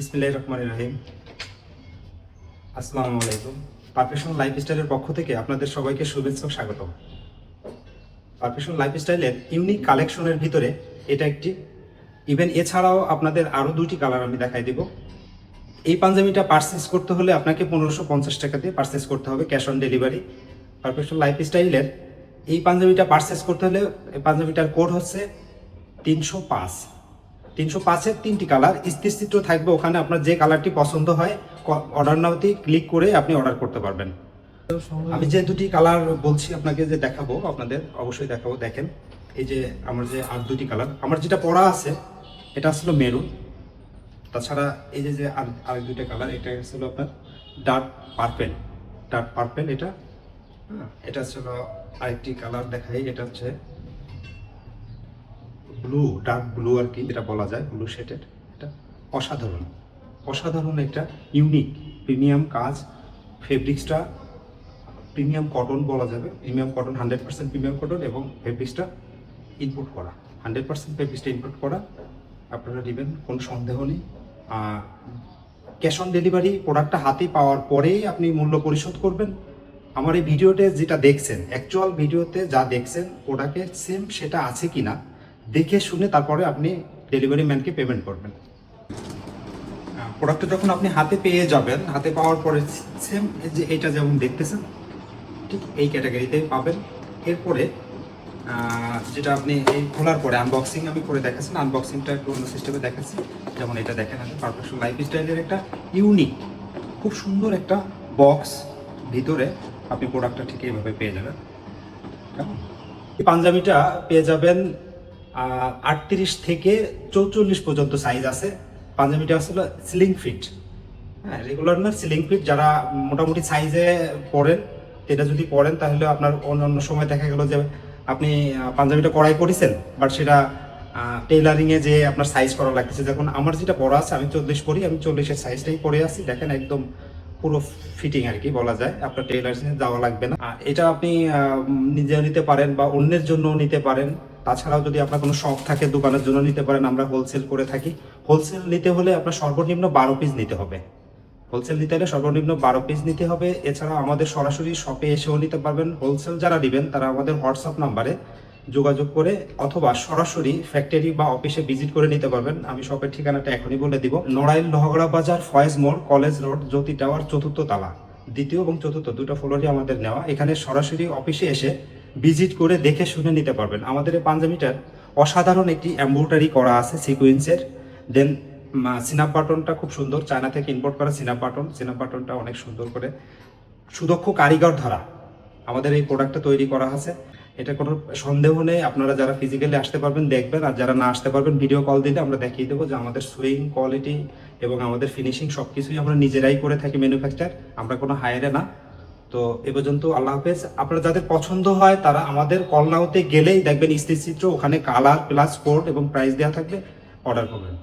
বিসমিল্লাহির রহমানির রহিম। আসসালামু আলাইকুম। পারফেকশন লাইফস্টাইলের পক্ষ থেকে আপনাদের সবাইকে শুভেচ্ছা ও স্বাগতম। পারফেকশন লাইফস্টাইলের ইউনিক কালেকশনের ভিতরে এটা একটি। ইভেন এছাড়াও আপনাদের আরও দুইটি কালার আমি দেখাই দিব। এই পাঞ্জাবিটা পারচেস করতে হলে আপনাকে পনেরোশো পঞ্চাশ টাকা দিয়ে পারচেস করতে হবে ক্যাশ অন ডেলিভারি পারফেকশন লাইফস্টাইলের এই পাঞ্জাবিটা পারচেস করতে হলে পাঞ্জাবিটার কোড হচ্ছে তিনশো পাঁচ। তিনশো পাঁচের তিনটি কালার স্থির চিত্র থাকবে ওখানে আপনার যে কালারটি পছন্দ হয় অর্ডার নাওতে ক্লিক করে আপনি অর্ডার করতে পারবেন। আমি যে দুটি কালার বলছি আপনাকে যে দেখাবো আপনাদের অবশ্যই দেখাবো দেখেন। এই যে আমার যে আর দুটি কালার আমার যেটা পরা আছে এটা আসলে মেরুন। তাছাড়া এই যে যে আর আরেক দুইটা কালার এটা হচ্ছিল আপনার ডার্ক পার্পেল ডার্ক পার্পেল এটা হ্যাঁ, এটা ছিল আরেকটি কালার দেখাই এটা হচ্ছে ব্লু, ডার্ক ব্লু আর কি যেটা বলা যায়, ব্লু শেডের এটা অসাধারণ। অসাধারণ একটা ইউনিক প্রিমিয়াম কাজ, ফেব্রিক্সটা প্রিমিয়াম কটন বলা যাবে, premium cotton hundred percent premium cotton এবং ফেব্রিক্সটা ইনপুট করা। হান্ড্রেড পার্সেন্ট ফেব্রিক্সটা ইনপুট করা, আপনারা নেবেন, কোনো সন্দেহ নেই। আর ক্যাশ অন ডেলিভারি প্রোডাক্টটা হাতে পাওয়ার পরেই আপনি মূল্য পরিশোধ করবেন। আমার এই ভিডিওতে যেটা দেখছেন অ্যাকচুয়াল ভিডিওতে যা দেখছেন প্রোডাক্টের সেম সেটা আছে কিনা দেখে শুনে তারপরে আপনি ডেলিভারি ম্যানকে পেমেন্ট করবেন। প্রোডাক্টটা যখন আপনি হাতে পেয়ে যাবেন, হাতে পাওয়ার পরে সেম যে এটা যেমন দেখতেছেন, ঠিক এই ক্যাটাগরিতে পাবেন। এরপরে যেটা আপনি এই খোলার পরে আনবক্সিং আমি করে দেখাচ্ছি আনবক্সিংটা একটু অন্য সিস্টেমে দেখাচ্ছি। যেমন এটা দেখেন আমি পারফেকশন লাইফ স্টাইলের একটা ইউনিক খুব সুন্দর একটা বক্স ভিতরে আপনি প্রোডাক্টটা ঠিক এইভাবে পেয়ে যাবেন। এই পাঞ্জাবিটা পেয়ে যাবেন আটত্রিশ থেকে চৌচল্লিশ পর্যন্ত সাইজ আছে। পাঞ্জাবিটা আসলে সিলিং ফিট হ্যাঁ রেগুলার না সিলিং ফিট যারা মোটামুটি সাইজে পরেন এটা যদি পরেন তাহলে আপনার অন্য অন্য সময় দেখা গেল যে আপনি পাঞ্জাবিটা কড়াই করেছেন বাট সেটা টেইলারিং এ যে আপনার সাইজ করা লাগতেছে। যখন আমার যেটা পরা আছে, আমি চল্লিশ পরি আমি চল্লিশের সাইজটাই পরে আছি। দেখেন, একদম পুরো ফিটিং আর কি বলা যায়। আপনার টেইলারিং যাওয়া লাগবে না। এটা আপনি নিজেও নিতে পারেন বা অন্যের জন্য নিতে পারেন। তাছাড়াও যদি আপনার কোনো শখ থাকে দোকানের জন্য নিতে পারেন, আমরা হোলসেল করে থাকি। হোলসেল নিতে হলে আপনার সর্বনিম্ন বারো পিস নিতে হবে। হোলসেল নিতে হলে সর্বনিম্ন বারো পিস নিতে হবে। এছাড়া আমাদের সরাসরি শপে এসেও নিতে পারবেন। হোলসেল যারা নেবেন, তারা আমাদের হোয়াটসঅ্যাপ নাম্বারে যোগাযোগ করে অথবা সরাসরি ফ্যাক্টরি বা অফিসে ভিজিট করে নিতে পারবেন। আমি শপের ঠিকানাটা এখনই বলে দিব। নড়াইল লোহাগড়া বাজার, ফয়েজ মোড়, কলেজ রোড, জ্যোতি টাওয়ার, চতুর্থ তালা। দ্বিতীয় এবং চতুর্থ দুটো ফ্লোরই আমাদের নেওয়া। এখানে সরাসরি অফিসে এসে ভিজিট করে দেখে শুনে নিতে পারবেন। আমাদের এই পাঞ্জাবিটার অসাধারণ একটি এম্ব্রয়ডারি করা আছে সিকুয়েন্সের দেন সিনাপ বাটনটা খুব সুন্দর। চায়না থেকে ইম্পোর্ট করা সিনাপ বাটন সিনাপ বাটনটা অনেক সুন্দর করে সুদক্ষ কারিগর ধরা। আমাদের এই প্রোডাক্টটা তৈরি করা আছে। এটা কোনো সন্দেহ নেই। আপনারা যারা ফিজিক্যালি আসতে পারবেন, দেখবেন। আর যারা না আসতে পারবেন ভিডিও কল দিলে আমরা দেখিয়ে দেবো যে আমাদের সুইং কোয়ালিটি এবং আমাদের ফিনিশিং সব কিছুই আমরা নিজেরাই করে থাকি ম্যানুফ্যাকচার আমরা কোনো হায়ারে না। তো এ পর্যন্ত আল্লাহ হাফেজ। আপনারা যাদের পছন্দ হয়, তারা আমাদের কলনাওতে গেলেই দেখবেন স্থিরচিত্র ওখানে কালার প্লাস কোড এবং প্রাইস দেওয়া থাকলে অর্ডার করবেন।